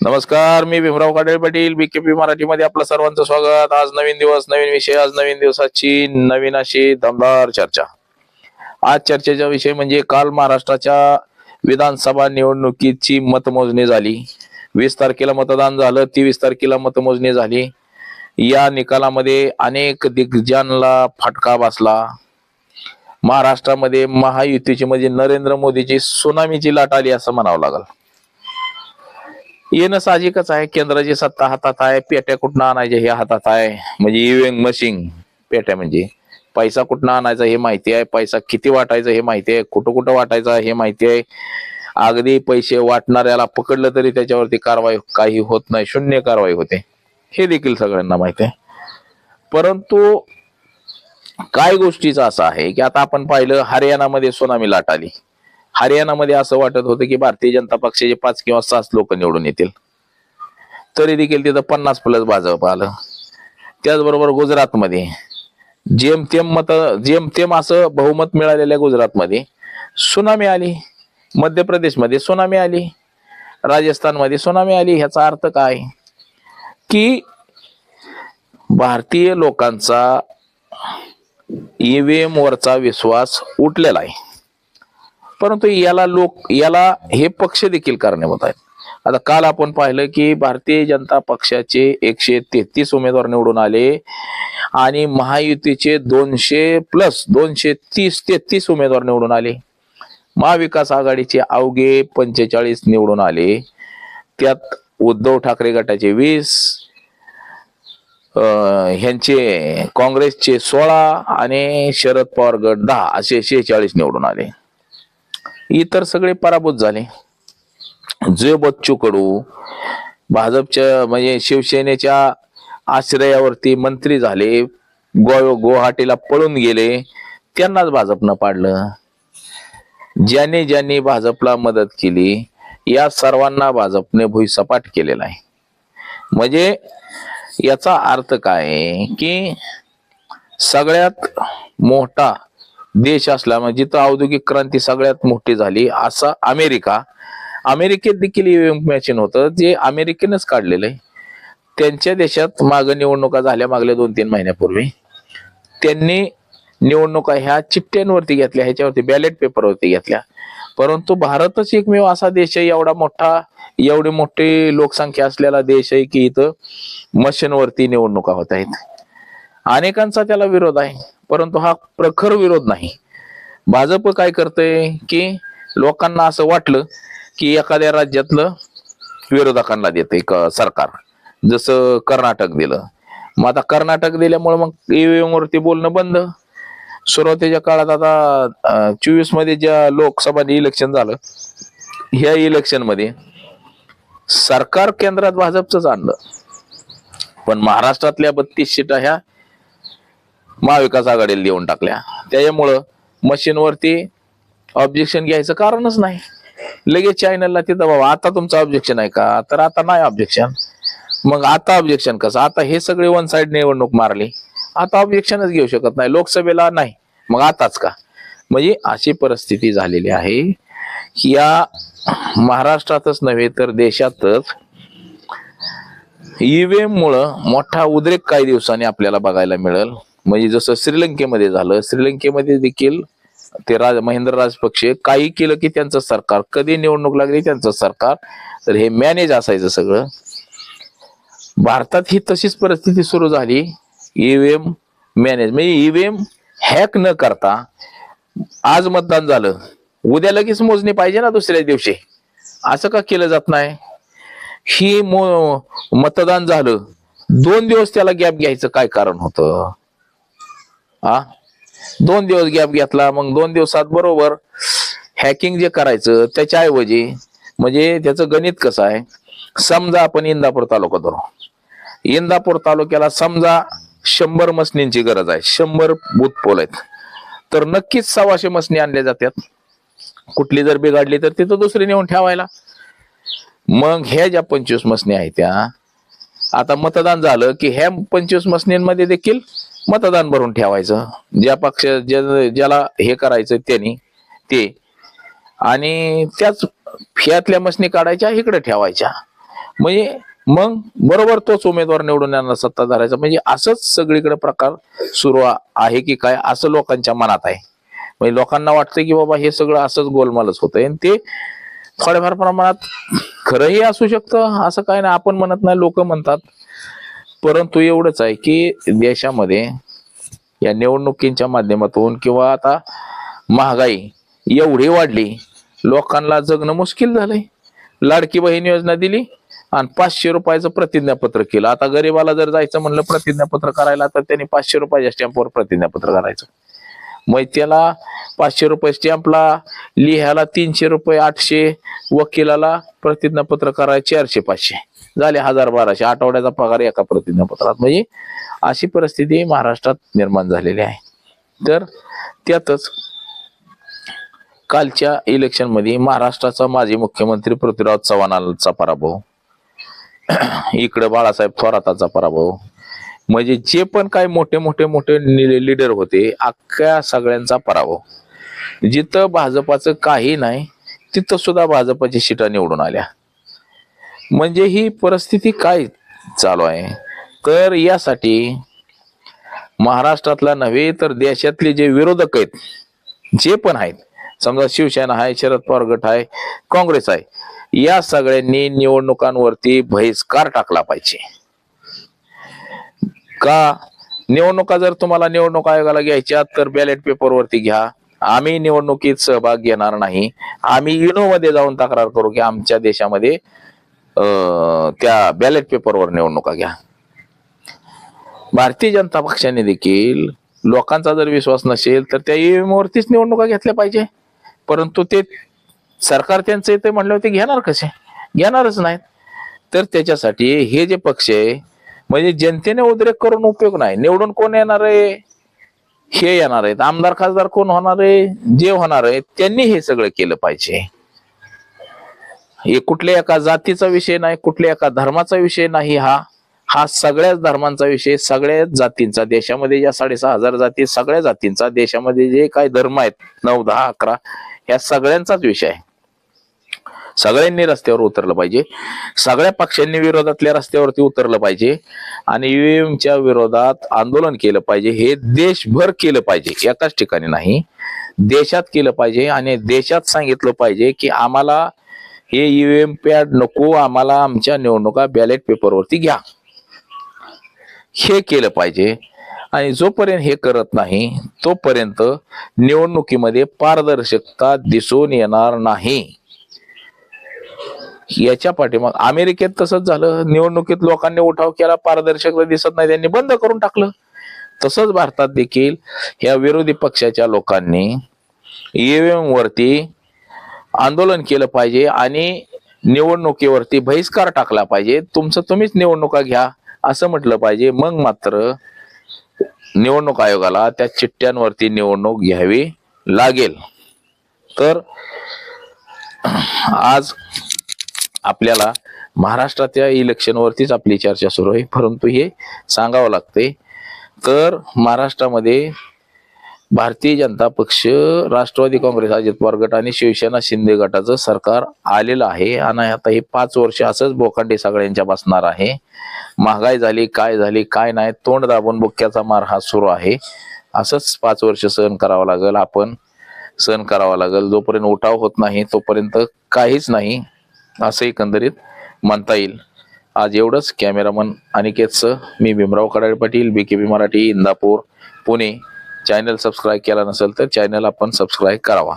नमस्कार मी भीमराव काडे पाटील बीकेपी मराठीमध्ये आपलं सर्वांचं स्वागत. आज नवीन दिवस नवीन विषय आज नवीन दिवसाची नवीन अशी दमदार चर्चा. आज चर्चेचा विषय म्हणजे काल महाराष्ट्राच्या विधानसभा निवडणुकीची मतमोजणी झाली. वीस तारखेला मतदान झालं तेवीस तारखेला मतमोजणी झाली. या निकालामध्ये अनेक दिग्गजांना फटका बसला. महाराष्ट्रामध्ये महायुतीची म्हणजे नरेंद्र मोदीची सुनामीची लाट आली असं म्हणावं लागल. येणं साहजिकच आहे. केंद्राची सत्ता हातात आहे. पेट्या कुठनं आणायच्या हे हातात आहे. म्हणजे इव्हिंग मशीन पेट्या म्हणजे. पैसा कुठनं आणायचा हे माहिती आहे. पैसा किती वाटायचा हे माहिती आहे. कुठं कुठं वाटायचा हे माहिती आहे. अगदी पैसे वाटणाऱ्याला पकडलं तरी त्याच्यावरती कारवाई काही होत नाही. शून्य कारवाई होते. हे देखील सगळ्यांना माहिती आहे. परंतु काय गोष्टीचं असं आहे की आता आपण पाहिलं हरियाणामध्ये सुनामी लाट आली. हरियाणामध्ये असं वाटत होतं की भारतीय जनता पक्षाचे पाच किंवा सात लोक निवडून येतील. तरी देखील तिथं पन्नास प्लस भाजप आलं. त्याचबरोबर गुजरातमध्ये जेमतेम मत जेमतेम असं बहुमत मिळालेल्या गुजरातमध्ये सुनामी आली. मध्य प्रदेशमध्ये सुनामी आली. राजस्थानमध्ये सुनामी आली. ह्याचा अर्थ काय? की भारतीय लोकांचा ईव्हीएम वरचा विश्वास उठलेला आहे. परंतु याला लोक याला हे पक्ष देखील कारणीभूत आहेत. आता काल आपण पाहिलं की भारतीय जनता पक्षाचे एकशे तेहतीस उमेदवार निवडून आले आणि महायुतीचे दोनशे प्लस दोनशे तीस तेहतीस उमेदवार निवडून आले. महाविकास आघाडीचे अवघे पंचेचाळीस निवडून आले. त्यात उद्धव ठाकरे गटाचे वीस ह्यांचे काँग्रेसचे सोळा आणि शरद पवार गट दहा असे शेहेचाळीस निवडून आले. इतर सगळे पराभूत झाले. जे बच्चू कडू भाजपच्या म्हणजे शिवसेनेच्या आश्रयावरती मंत्री झाले गो गुवाहाटीला पळून गेले त्यांनाच भाजपनं पाडलं. ज्यांनी ज्यांनी भाजपला मदत केली या सर्वांना भाजपने भुईसपाट केलेला आहे. म्हणजे याचा अर्थ काय आहे की सगळ्यात मोठा देश असला म्हणजे जिथं औद्योगिक क्रांती सगळ्यात मोठी झाली असा अमेरिका. अमेरिकेत देखील ईव्हीएम मॅचिन होतं जे अमेरिकेनंच काढलेलं आहे. त्यांच्या देशात माग निवडणुका झाल्या मागल्या दोन तीन महिन्यापूर्वी. त्यांनी निवडणुका ह्या चिठ्ठ्यांवरती घेतल्या ह्याच्यावरती बॅलेट पेपरवरती घेतल्या. परंतु भारतच एकमेव असा देश आहे एवढा मोठा एवढी मोठी लोकसंख्या असलेला देश आहे की इथं मशीनवरती निवडणुका होत आहेत. अनेकांचा त्याला विरोध आहे. परंतु हा प्रखर विरोध नाही. भाजप काय करतंय की लोकांना असं वाटलं की एखाद्या राज्यातलं विरोधकांना देते सरकार. जसं कर्नाटक दिलं. मग आता कर्नाटक दिल्यामुळे मग ईव्हीएम वरती बोलणं बंद. सुरुवातीच्या काळात आता चोवीसमध्ये ज्या लोकसभा इलेक्शन झालं ह्या इलेक्शनमध्ये सरकार केंद्रात भाजपच आणलं. पण महाराष्ट्रातल्या बत्तीस सीटा ह्या महाविकास आघाडीला देऊन टाकल्या. त्याच्यामुळं मशीनवरती ऑब्जेक्शन घ्यायचं कारणच नाही. लगेच चॅनलला तिथं बाबा आता तुमचं ऑब्जेक्शन आहे का? तर आता नाही ऑब्जेक्शन मग आता ऑब्जेक्शन कसं? आता हे सगळे वन साईड निवडणूक मारली. आता ऑब्जेक्शनच घेऊ शकत नाही. लोकसभेला नाही. मग आताच का? म्हणजे अशी परिस्थिती झालेली आहे या महाराष्ट्रातच नव्हे तर देशातच ईव्हीएम मुळे मोठा उद्रेक काही दिवसांनी आपल्याला बघायला मिळेल. म्हणजे जसं श्रीलंकेमध्ये झालं श्रीलंकेमध्ये देखील ते राज महेंद्र राजपक्षे काही केलं की त्यांचं सरकार कधी निवडणूक लागली त्यांचं सरकार तर हे मॅनेज असायचं सगळं. भारतात ही तशीच परिस्थिती सुरू झाली. ईव्हीएम मॅनेज म्हणजे ईव्हीएम हॅक न करता आज मतदान झालं. उद्या लगेच मोजणी पाहिजे ना दुसऱ्या दिवशी. असं का केलं जात नाही? ही मतदान झालं. दोन दिवस त्याला गॅप घ्यायचं काय कारण होतं? हा? दोन दिवस गॅप घेतला मग दोन दिवसात बरोबर हॅकिंग जे करायचं त्याच्या ऐवजी म्हणजे त्याचं गणित कसं आहे? समजा आपण इंदापूर तालुका धरू. इंदापूर तालुक्याला समजा शंभर मसनींची गरज आहे शंभर बूथ पोल आहेत. तर नक्कीच सव्वाशे मसनी आणल्या जातात. कुठली जर बिघडली तर तिथं दुसरी नेऊन ठेवायला. मग ह्या ज्या पंचवीस मसनी आहेत त्या आता मतदान झालं की ह्या पंचवीस मसनींमध्ये देखील मतदान भरून ठेवायचं. ज्या पक्ष ज्या- ज्याला हे करायचं त्यांनी ते. आणि त्याच फियातल्या मशनी काढायच्या इकडे ठेवायच्या. म्हणजे मग बरोबर तोच उमेदवार निवडून यांना सत्ता धरायचा. म्हणजे असंच सगळीकडे प्रकार सुरू आहे की काय असं लोकांच्या मनात आहे. म्हणजे लोकांना वाटतं की बाबा हे सगळं असंच गोलमालच होतंय. आणि ते थोड्याफार प्रमाणात खरंही असू शकतं असं काय नाही. आपण म्हणत नाही लोक म्हणतात. परंतु एवढंच आहे की देशामध्ये या निवडणुकींच्या माध्यमातून किंवा आता महागाई एवढी वाढली लोकांना जगणं मुश्किल झालंय. लाडकी बहीण योजना दिली आणि पाचशे रुपयाचं प्रतिज्ञापत्र केलं. आता गरीबाला जर जायचं म्हणलं प्रतिज्ञापत्र करायला तर त्यांनी पाचशे रुपयाच्या स्टॅम्पवर प्रतिज्ञापत्र करायचं. मग त्याला पाचशे रुपये स्टॅम्पला लिहायला तीनशे रुपये आठशे वकिलाला प्रतिज्ञापत्र करायला चारशे पाचशे. झाले हजार बाराशे. आठवड्याचा पगार एका प्रतिज्ञापत्रात. म्हणजे अशी परिस्थिती महाराष्ट्रात निर्माण झालेली आहे. तर त्यातच कालच्या इलेक्शनमध्ये महाराष्ट्राचा माजी मुख्यमंत्री पृथ्वीराज चव्हाणांचा पराभव. इकडे बाळासाहेब थोराताचा पराभव. म्हणजे जे पण काय मोठे मोठे मोठे लिडर होते अख्ख्या सगळ्यांचा पराभव. जिथं भाजपाचं काही नाही तिथं सुद्धा भाजपाची शिटा निवडून आल्या. म्हणजे ही परिस्थिती काय चालू आहे? तर यासाठी महाराष्ट्रातला नव्हे तर देशातले जे विरोधक आहेत जे पण आहेत समजा शिवसेना आहे शरद पवार गट आहे काँग्रेस आहे या सगळ्यांनी निवडणुकांवरती बहिष्कार टाकला पाहिजे. का? निवडणुका जर तुम्हाला निवडणूक आयोगाला घ्यायच्या तर बॅलेट पेपरवरती घ्या. आम्ही निवडणुकीत सहभाग घेणार नाही. आम्ही युनोमध्ये जाऊन तक्रार करू की आमच्या देशामध्ये त्या बॅलेट पेपरवर निवडणुका घ्या. भारतीय जनता पक्षाने देखील लोकांचा जर विश्वास नसेल तर त्या ईव्हीएम निवडणुका घेतल्या पाहिजे. परंतु ते सरकार त्यांचं ते म्हणले ते घेणार कसे? घेणारच नाहीत. तर त्याच्यासाठी हे जे पक्ष आहे म्हणजे जनतेने उद्रेक करून उपयोग नाही. निवडून कोण येणार आहे? हे येणार आहेत. आमदार खासदार कोण होणार आहे? जे होणार आहे त्यांनी हे सगळं केलं पाहिजे. हे कुठल्या एका जातीचा विषय नाही कुठल्या एका धर्माचा विषय नाही हा. हा सगळ्याच धर्मांचा विषय सगळ्याच जातींचा. देशामध्ये ज्या साडेसहा हजार जाती सगळ्या जातींचा. देशामध्ये जे काही धर्म आहेत नऊ दहा अकरा या सगळ्यांचाच विषय आहे. सगळ्यांनी रस्त्यावर उतरलं पाहिजे. सगळ्या पक्षांनी विरोधातल्या रस्त्यावरती उतरलं पाहिजे. आणि ईव्हीएमच्या विरोधात आंदोलन केलं पाहिजे. हे देशभर केलं पाहिजे. एकाच ठिकाणी नाही. देशात केलं पाहिजे आणि देशात सांगितलं पाहिजे की आम्हाला हे ईव्हीएम पॅड नको आम्हाला आमच्या निवडणुका बॅलेट पेपरवरती घ्या. हे केलं पाहिजे. आणि जोपर्यंत हे करत नाही तोपर्यंत निवडणुकीमध्ये पारदर्शकता दिसून येणार नाही. याच्या पाठीमाग अमेरिकेत तसंच झालं. निवडणुकीत लोकांनी उठाव केला. पारदर्शकता दिसत नाही. त्यांनी बंद करून टाकलं. तसंच भारतात देखील या विरोधी पक्षाच्या लोकांनी ईव्हीएम वरती आंदोलन केलं पाहिजे आणि निवडणुकीवरती बहिष्कार टाकला पाहिजे. तुमचं तुम्हीच निवडणुका घ्या असं म्हटलं पाहिजे. मग मात्र निवडणूक आयोगाला त्या चिठ्ठ्यांवरती निवडणूक घ्यावी लागेल. तर आज आपल्याला महाराष्ट्राच्या इलेक्शनवरतीच आपली चर्चा सुरू आहे. परंतु हे सांगावं लागते तर महाराष्ट्रामध्ये भारतीय जनता पक्ष राष्ट्रवादी काँग्रेस अजित पवार गट आणि शिवसेना शिंदे गटाचं सरकार आलेलं आहे. आणि आता हे पाच वर्ष असंच बोकांडे सगळ्यांच्या बसणार आहे. महागाई झाली काय झाली काय नाही तोंड दाबून बुक्क्याचा मार हा सुरू आहे. असंच पाच वर्ष सहन करावं लागेल आपण सहन करावा लागेल. जोपर्यंत उठाव होत नाही तोपर्यंत काहीच नाही. असं एकंदरीत म्हणता येईल. आज एवढंच. कॅमेरामन अनिकेतचं. मी Bhimrao Kadale Patil B K B Marathi Indapur Pune. Channel subscribe केला नसेल तर चॅनल आपण सबस्क्राईब करावा.